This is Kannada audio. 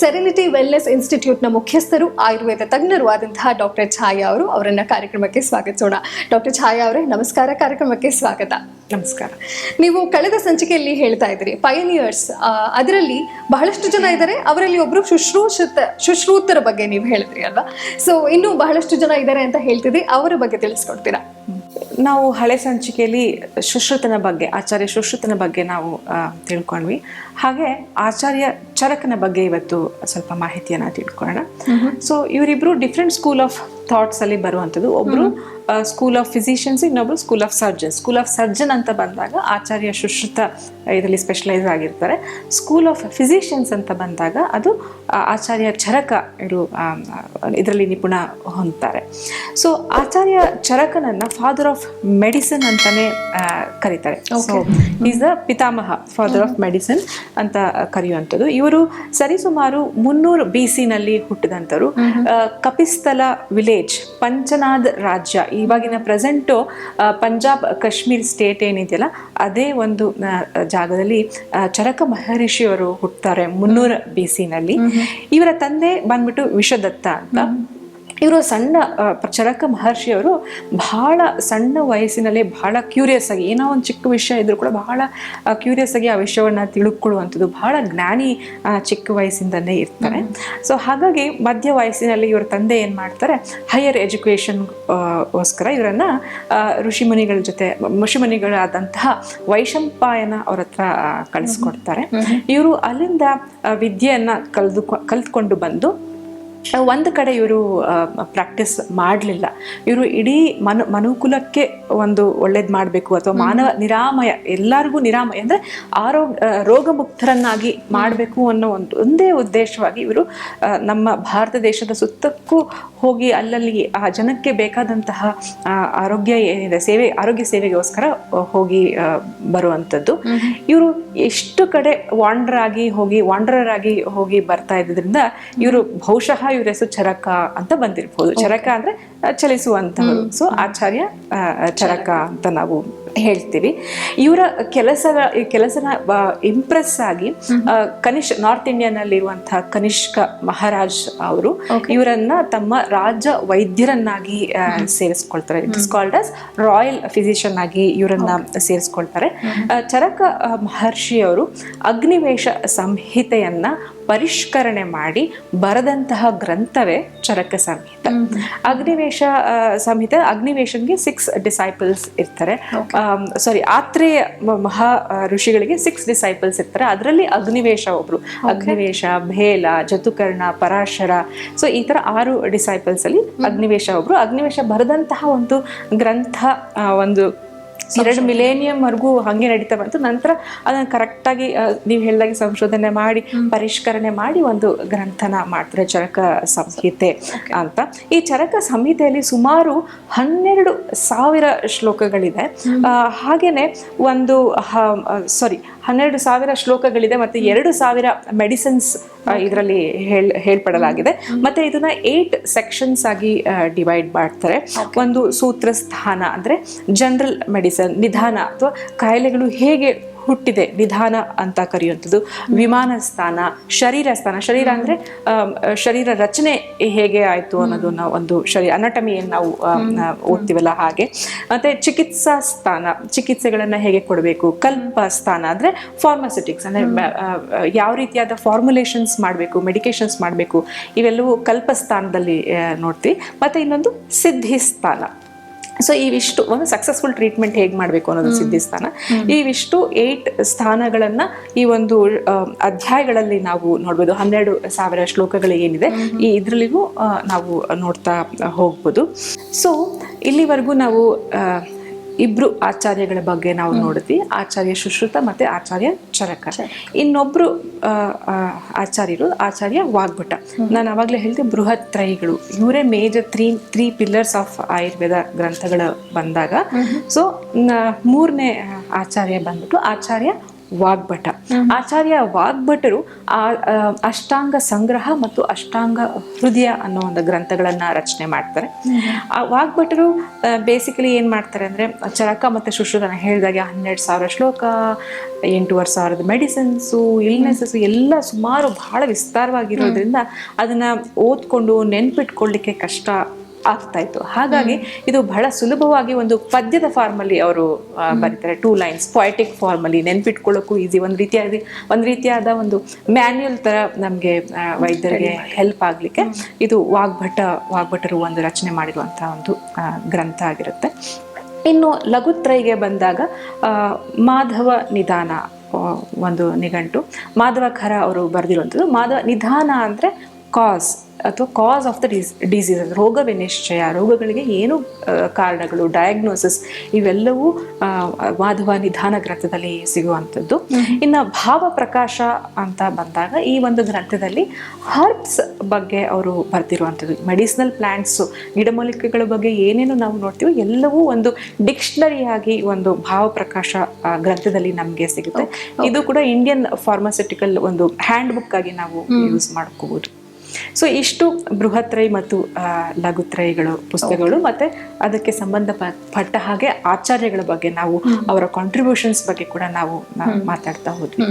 ಸೆರೆನಿಟಿ ವೆಲ್ನೆಸ್ ಇನ್ಸ್ಟಿಟ್ಯೂಟ್ನ ಮುಖ್ಯಸ್ಥರು ಆಯುರ್ವೇದ ತಜ್ಞರು ಆದಂತಹ ಡಾಕ್ಟರ್ ಛಾಯಾ ಅವರು ಅವರನ್ನ ಕಾರ್ಯಕ್ರಮಕ್ಕೆ ಸ್ವಾಗತಿಸೋಣ. ಡಾಕ್ಟರ್ ಛಾಯಾ ಅವರೇ ನಮಸ್ಕಾರ. ಕಾರ್ಯಕ್ರಮಕ್ಕೆ ಸ್ವಾಗತ. ನಮಸ್ಕಾರ. ನೀವು ಕಳೆದ ಸಂಚಿಕೆಯಲ್ಲಿ ಹೇಳ್ತಾ ಇದ್ರಿ ಪಯನಿಯರ್ಸ್ ಅದರಲ್ಲಿ ಬಹಳಷ್ಟು ಜನ ಇದ್ದಾರೆ. ಅವರಲ್ಲಿ ಒಬ್ರು ಶುಶ್ರೂಷಿತ ಶುಶ್ರೂತರ ಬಗ್ಗೆ ನೀವು ಹೇಳಿದ್ರಿ ಅಲ್ವಾ? ಸೊ ಇನ್ನೂ ಬಹಳಷ್ಟು ಜನ ಇದ್ದಾರೆ ಅಂತ ಹೇಳ್ತಿದ್ರಿ ಅವರ ಬಗ್ಗೆ ತಿಳಿಸ್ಕೊಡ್ತೀರಾ? ನಾವು ಹಳೆ ಸಂಚಿಕೆಯಲ್ಲಿ ಸುಶ್ರುತನ ಬಗ್ಗೆ ಆಚಾರ್ಯ ಶುಶ್ರುತನ ಬಗ್ಗೆ ನಾವು ತಿಳ್ಕೊಂಡ್ವಿ. ಹಾಗೆ ಆಚಾರ್ಯ ಚರಕನ ಬಗ್ಗೆ ಇವತ್ತು ಸ್ವಲ್ಪ ಮಾಹಿತಿಯನ್ನು ತಿಳ್ಕೊಳ್ಳೋಣ. ಸೊ ಇವರಿಬ್ರು ಡಿಫ್ರೆಂಟ್ ಸ್ಕೂಲ್ ಆಫ್ ಥಾಟ್ಸ್ ಅಲ್ಲಿ ಬರುವಂಥದ್ದು. ಒಬ್ರು ಸ್ಕೂಲ್ ಆಫ್ ಫಿಸಿಷಿಯನ್ಸ್ ಇನ್ನೊಬ್ರು school of surgeon school of surgeon ಅಂತ ಬಂದಾಗ ಆಚಾರ್ಯ ಸುಶ್ರುತ ಇದರಲ್ಲಿ ಸ್ಪೆಷಲೈಸ್ ಆಗಿರ್ತಾರೆ. ಸ್ಕೂಲ್ ಆಫ್ ಫಿಸಿಷಿಯನ್ಸ್ ಅಂತ ಬಂದಾಗ ಅದು ಆಚಾರ್ಯ ಚರಕ ಇವರು ಇದರಲ್ಲಿ ನಿಪುಣ ಹೊಂದ್ತಾರೆ. ಸೊ ಆಚಾರ್ಯ ಚರಕನನ್ನ ಫಾದರ್ ಆಫ್ ಮೆಡಿಸಿನ್ ಅಂತಾನೆ ಆ, ಕರೀತಾರೆ. ಸೊ ಈಸ್ ದ ಪಿತಾಮಹ ಫಾದರ್ ಆಫ್ ಮೆಡಿಸಿನ್ ಅಂತ ಕರೆಯುವಂಥದ್ದು. ಇವರು ಸರಿಸುಮಾರು ಮುನ್ನೂರು ಬಿ ನಲ್ಲಿ ಹುಟ್ಟಿದಂಥವ್ರು. ಕಪಿಸ್ತಲ ಕಪಿಸ್ಥಲ ವಿಲೇಜ್ ಪಂಚನಾದ್ ರಾಜ್ಯ. ಇವಾಗಿನ ಪ್ರೆಸೆಂಟು ಪಂಜಾಬ್ ಕಾಶ್ಮೀರ್ ಸ್ಟೇಟ್ ಏನಿದೆಯಲ್ಲ ಅದೇ ಒಂದು ಜಾಗದಲ್ಲಿ ಚರಕ ಮಹರ್ಷಿಯವರು ಹುಟ್ಟುತ್ತಾರೆ ಮುನ್ನೂರ ಬಿ ಸಿನಲ್ಲಿ ಇವರ ತಂದೆ ಬಂದ್ಬಿಟ್ಟು ವಿಶ್ವದತ್ತ ಅಂತ. ಇವರು ಸಣ್ಣ ಚರಕ ಮಹರ್ಷಿಯವರು ಬಹಳ ಸಣ್ಣ ವಯಸ್ಸಿನಲ್ಲೇ ಬಹಳ ಕ್ಯೂರಿಯಸ್ ಆಗಿ ಏನೋ ಒಂದು ಚಿಕ್ಕ ವಿಷಯ ಇದ್ರೂ ಕೂಡ ಬಹಳ ಕ್ಯೂರಿಯಸ್ ಆಗಿ ಆ ವಿಷಯವನ್ನು ತಿಳ್ಕೊಳ್ಳುವಂಥದ್ದು ಬಹಳ ಜ್ಞಾನಿ ಚಿಕ್ಕ ವಯಸ್ಸಿಂದಲೇ ಇರ್ತಾರೆ. ಸೊ ಹಾಗಾಗಿ ಮಧ್ಯ ವಯಸ್ಸಿನಲ್ಲಿ ಇವ್ರ ತಂದೆ ಏನು ಮಾಡ್ತಾರೆ ಹೈಯರ್ ಎಜುಕೇಷನ್ ಗೋಸ್ಕರ ಇವರನ್ನ ಋಷಿಮುನಿಗಳ ಜೊತೆ ಋಷಿಮುನಿಗಳಾದಂತಹ ವೈಶಂಪಾಯನ ಅವ್ರ ಹತ್ರ ಕಳಿಸ್ಕೊಡ್ತಾರೆ. ಇವರು ಅಲ್ಲಿಂದ ವಿದ್ಯೆಯನ್ನು ಕಳೆದು ಕಲ್ತ್ಕೊಂಡು ಬಂದು ಒಂದು ಕಡೆ ಇವರು ಪ್ರಾಕ್ಟೀಸ್ ಮಾಡಲಿಲ್ಲ. ಇವರು ಇಡೀ ಮನು ಮನುಕುಲಕ್ಕೆ ಒಂದು ಒಳ್ಳೇದು ಮಾಡಬೇಕು ಅಥವಾ ಮಾನವ ನಿರಾಮಯ ಎಲ್ಲರಿಗೂ ನಿರಾಮಯ ಅಂದರೆ ಆರೋಗ್ಯ ರೋಗಮುಕ್ತರನ್ನಾಗಿ ಮಾಡಬೇಕು ಅನ್ನೋ ಒಂದು ಒಂದೇ ಉದ್ದೇಶವಾಗಿ ಇವರು ನಮ್ಮ ಭಾರತ ದೇಶದ ಸುತ್ತಕ್ಕೂ ಹೋಗಿ ಅಲ್ಲಲ್ಲಿ ಆ ಜನಕ್ಕೆ ಬೇಕಾದಂತಹ ಆರೋಗ್ಯ ಏನಿದೆ ಸೇವೆ ಆರೋಗ್ಯ ಸೇವೆಗೋಸ್ಕರ ಹೋಗಿ ಬರುವಂಥದ್ದು ಇವರು ಎಷ್ಟು ಕಡೆ ವಾಂಡರ್ ಆಗಿ ಹೋಗಿ ವಾಂಡ್ರರ್ ಆಗಿ ಹೋಗಿ ಬರ್ತಾ ಇದ್ದರಿಂದ ಇವರು ಬಹುಶಃ ಇವ್ರ ಹೆಸರು ಚರಕ ಅಂತ ಬಂದಿರ್ಬೋದು. ಚರಕ ಅಂದ್ರೆ ಚಲಿಸುವಂತಹ ಚಲಿಸುವಂತಹವರು. ಸೊ ಆಚಾರ್ಯ ಚರಕ ಅಂತ ನಾವು ಹೇಳ್ತೀವಿ. ಇವರ ಕೆಲಸ ಕೆಲಸನ ಇಂಪ್ರೆಸ್ ಆಗಿ ಕನಿಷ್ ನಾರ್ತ್ ಇಂಡಿಯನ್ ಅಲ್ಲಿ ಇರುವಂತಹ ಕನಿಷ್ಕ ಮಹಾರಾಜ್ ಅವರು ಇವರನ್ನ ತಮ್ಮ ರಾಜ ವೈದ್ಯರನ್ನಾಗಿ ಸೇರಿಸ್ಕೊಳ್ತಾರೆ. It is called as royal physician ಆಗಿ ಇವರನ್ನ ಸೇರಿಸ್ಕೊಳ್ತಾರೆ. ಚರಕ ಮಹರ್ಷಿ ಮಹರ್ಷಿಯವರು ಅಗ್ನಿವೇಶ ಸಂಹಿತೆಯನ್ನ ಪರಿಷ್ಕರಣೆ ಮಾಡಿ ಬರೆದಂತಹ ಗ್ರಂಥವೇ ಚರಕ ಸಂಹಿತ ಅಗ್ನಿವೇಶ ಸಂಹಿತ ಅಗ್ನಿವೇಶನ್ಗೆ ಸಿಕ್ಸ್ ಡಿಸೈಪಲ್ಸ್ ಇರ್ತಾರೆ. ಸಾರಿ ಆತ್ರೇಯ ಮಹಾ ಋಷಿಗಳಿಗೆ ಸಿಕ್ಸ್ ಡಿಸೈಪಲ್ಸ್ ಇರ್ತಾರೆ. ಅದರಲ್ಲಿ ಅಗ್ನಿವೇಶ ಒಬ್ರು. ಅಗ್ನಿವೇಶ ಭೇಲ ಜತುಕರ್ಣ ಪರಾಶರ. ಸೊ ಈ ತರ ಆರು ಡಿಸೈಪಲ್ಸ್ ಅಲ್ಲಿ ಅಗ್ನಿವೇಶ ಒಬ್ರು. ಅಗ್ನಿವೇಶ ಬರೆದಂತಹ ಒಂದು ಗ್ರಂಥ ಒಂದು ಎರಡು ಮಿಲೇನಿಯಂ ಹಾಗೆ ಹಂಗೆ ನಡೀತಾ ಬಂತು. ನಂತರ ಅದನ್ನ ಕರೆಕ್ಟಾಗಿ ನೀವು ಹೇಳಿದಾಗೆ ಸಂಶೋಧನೆ ಮಾಡಿ ಪರಿಷ್ಕರಣೆ ಮಾಡಿ ಒಂದು ಗ್ರಂಥನ ಮಾಡ್ತಾರೆ ಚರಕ ಸಂಹಿತೆ ಅಂತ. ಈ ಚರಕ ಸಂಹಿತೆಯಲ್ಲಿ ಸುಮಾರು ಹನ್ನೆರಡು ಸಾವಿರ ಶ್ಲೋಕಗಳಿದೆ. ಹಾಗೇನೆ ಒಂದು ಸಾರಿ ಹನ್ನೆರಡು ಸಾವಿರ ಶ್ಲೋಕಗಳಿದೆ ಮತ್ತೆ ಎರಡು ಸಾವಿರ ಮೆಡಿಸಿನ್ಸ್ ಇದರಲ್ಲಿ ಹೇಳ್ ಹೇಳ್ಪಡಲಾಗಿದೆ. ಮತ್ತೆ ಇದನ್ನ ಏಟ್ ಸೆಕ್ಷನ್ಸ್ ಆಗಿ ಡಿವೈಡ್ ಮಾಡ್ತಾರೆ. ಒಂದು ಸೂತ್ರ ಸ್ಥಾನ ಅಂದ್ರೆ ಜನರಲ್ ಮೆಡಿಸನ್ ನಿಧಾನ ಅಥವಾ ಕಾಯಿಲೆಗಳು ಹೇಗೆ ಹುಟ್ಟಿದೆ ನಿಧಾನ ಅಂತ ಕರೆಯುವಂಥದ್ದು. ವಿಮಾನ ಸ್ಥಾನ ಶರೀರ ಸ್ಥಾನ. ಶರೀರ ಅಂದರೆ ಶರೀರ ರಚನೆ ಹೇಗೆ ಆಯ್ತು ಅನ್ನೋದನ್ನ ಒಂದು ಶರೀರ ಅನಟಮಿಯನ್ನು ನಾವು ಓದ್ತೀವಲ್ಲ ಹಾಗೆ. ಮತ್ತೆ ಚಿಕಿತ್ಸಾ ಸ್ಥಾನ ಚಿಕಿತ್ಸೆಗಳನ್ನು ಹೇಗೆ ಕೊಡಬೇಕು? ಕಲ್ಪ ಸ್ಥಾನ ಅಂದರೆ ಫಾರ್ಮಾಸಿಟಿಕ್ಸ್ ಅಂದ್ರೆ ಯಾವ ರೀತಿಯಾದ ಫಾರ್ಮುಲೇಷನ್ಸ್ ಮಾಡಬೇಕು ಮೆಡಿಕೇಶನ್ಸ್ ಮಾಡಬೇಕು ಇವೆಲ್ಲವೂ ಕಲ್ಪ ಸ್ಥಾನದಲ್ಲಿ ನೋಡ್ತೀವಿ. ಮತ್ತೆ ಇನ್ನೊಂದು ಸಿದ್ಧಿ ಸ್ಥಾನ. ಸೊ ಇವಿಷ್ಟು ಒಂದು ಸಕ್ಸಸ್ಫುಲ್ ಟ್ರೀಟ್ಮೆಂಟ್ ಹೇಗೆ ಮಾಡಬೇಕು ಅನ್ನೋದು ಸಿದ್ಧಿ ಸ್ಥಾನ ಇವಿಷ್ಟು ಏಟ್ ಸ್ಥಾನಗಳನ್ನ ಈ ಒಂದು ಅಧ್ಯಾಯಗಳಲ್ಲಿ ನಾವು ನೋಡ್ಬೋದು. ಹನ್ನೆರಡು ಸಾವಿರ ಶ್ಲೋಕಗಳು ಏನಿದೆ ಈ ಇದರಲ್ಲಿಗೂ ನಾವು ನೋಡ್ತಾ ಹೋಗ್ಬೋದು. ಸೊ ಇಲ್ಲಿವರೆಗೂ ನಾವು ಇಬ್ರು ಆಚಾರ್ಯಗಳ ಬಗ್ಗೆ ನಾವು ನೋಡ್ತೀವಿ ಆಚಾರ್ಯ ಸುಶ್ರುತ ಮತ್ತೆ ಆಚಾರ್ಯ ಚರಕ. ಇನ್ನೊಬ್ರು ಆಚಾರ್ಯರು ಆಚಾರ್ಯ ವಾಗ್ಭಟ. ನಾನು ಅವಾಗಲೇ ಹೇಳಿದೆ ಬೃಹತ್ ತ್ರೈಗಳು ಇವರೇ major three three pillars of Ayurveda ಗ್ರಂಥಗಳು ಬಂದಾಗ. ಸೊ ಮೂರನೇ ಆಚಾರ್ಯ ಬಂದ್ಬಿಟ್ಟು ಆಚಾರ್ಯ ವಾಗ್ಭಟ. ಆಚಾರ್ಯ ವಾಗ್ಭಟರು ಆ ಅಷ್ಟಾಂಗ ಸಂಗ್ರಹ ಮತ್ತು ಅಷ್ಟಾಂಗ ಹೃದಯ ಅನ್ನೋ ಒಂದು ಗ್ರಂಥಗಳನ್ನು ರಚನೆ ಮಾಡ್ತಾರೆ. ಆ ವಾಗ್ಭಟರು ಬೇಸಿಕಲಿ ಏನು ಮಾಡ್ತಾರೆ ಅಂದ್ರೆ ಚರಕ ಮತ್ತೆ ಶುಶ್ರೂತನ ಹೇಳಿದಾಗೆ ಹನ್ನೆರಡು ಸಾವಿರ ಶ್ಲೋಕ ಎಂಟೂವರೆ ಸಾವಿರದ ಮೆಡಿಸಿನ್ಸು ಇಲ್ನೆಸಸ್ ಎಲ್ಲ ಸುಮಾರು ಬಹಳ ವಿಸ್ತಾರವಾಗಿರೋದ್ರಿಂದ ಅದನ್ನ ಓದ್ಕೊಂಡು ನೆನ್ಪಿಟ್ಕೊಳ್ಳಿಕ್ಕೆ ಕಷ್ಟ ಆಗ್ತಾ ಇತ್ತು ಹಾಗಾಗಿ ಇದು ಬಹಳ ಸುಲಭವಾಗಿ ಒಂದು ಪದ್ಯದ ಫಾರ್ಮ್ ಅಲ್ಲಿ ಅವರು ಬರೀತಾರೆ. ಟೂ ಲೈನ್ಸ್ ಪೊಯಟಿಕ್ ಫಾರ್ಮ್ ಅಲ್ಲಿ ನೆನ್ಪಿಟ್ಕೊಳ್ಳೋಕ್ಕೂ ಈಸಿ ಒಂದು ರೀತಿಯಾಗಿ ಒಂದು ರೀತಿಯಾದ ಒಂದು ಮ್ಯಾನ್ಯುಯಲ್ ತರ ನಮಗೆ ವೈದ್ಯರಿಗೆ ಹೆಲ್ಪ್ ಆಗ್ಲಿಕ್ಕೆ. ಇದು ವಾಗ್ಭಟ ವಾಗ್ಭಟರು ಒಂದು ರಚನೆ ಮಾಡಿರುವಂತಹ ಒಂದು ಗ್ರಂಥ ಆಗಿರುತ್ತೆ. ಇನ್ನು ಲಘುತ್ರೈಗೆ ಬಂದಾಗ ಮಾಧವ ನಿಧಾನ ಒಂದು ನಿಘಂಟು. ಮಾಧವ ಖರ ಅವರು ಬರೆದಿರುವಂಥದ್ದು. ಮಾಧವ ನಿಧಾನ ಅಂದರೆ ಕಾಸ್ ಅಥವಾ cause of the dis disease ರೋಗ ವಿನಿಶ್ಚಯ ರೋಗಗಳಿಗೆ ಏನು ಕಾರಣಗಳು ಡಯಾಗ್ನೋಸಿಸ್ ಇವೆಲ್ಲವೂ ಮಾಧವ ನಿಧಾನ ಗ್ರಂಥದಲ್ಲಿ ಸಿಗುವಂಥದ್ದು. ಇನ್ನು ಭಾವ ಪ್ರಕಾಶ ಅಂತ ಬಂದಾಗ ಈ ಒಂದು ಗ್ರಂಥದಲ್ಲಿ ಹರ್ಬ್ಸ್ ಬಗ್ಗೆ ಅವರು ಬರೆದಿರುವಂಥದ್ದು. ಮೆಡಿಸಿನಲ್ ಪ್ಲಾಂಟ್ಸು ಗಿಡಮೂಲಿಕೆಗಳ ಬಗ್ಗೆ ಏನೇನು ನಾವು ನೋಡ್ತೀವಿ ಎಲ್ಲವೂ ಒಂದು ಡಿಕ್ಷನರಿಯಾಗಿ ಒಂದು ಭಾವ ಪ್ರಕಾಶ ಗ್ರಂಥದಲ್ಲಿ ನಮಗೆ ಸಿಗುತ್ತೆ. ಇದು ಕೂಡ ಇಂಡಿಯನ್ ಫಾರ್ಮಾಸ್ಯೂಟಿಕಲ್ ಒಂದು ಹ್ಯಾಂಡ್ ಬುಕ್ ಆಗಿ ನಾವು ಯೂಸ್ ಮಾಡ್ಕೋಬಹುದು ಸೊ ಇಷ್ಟು ಬೃಹತ್ರೈ ಮತ್ತು ಲಘುತ್ರೈಗಳು ಪುಸ್ತಕಗಳು ಮತ್ತೆ ಅದಕ್ಕೆ ಸಂಬಂಧಪಟ್ಟ ಹಾಗೆ ಆಚಾರ್ಯಗಳ ಬಗ್ಗೆ ನಾವು ಅವರ ಕಾಂಟ್ರಿಬ್ಯೂಷನ್ಸ್ ಬಗ್ಗೆ ಕೂಡ ನಾವು ನಾವು ಮಾತಾಡ್ತಾ ಹೋದ್ವಿ.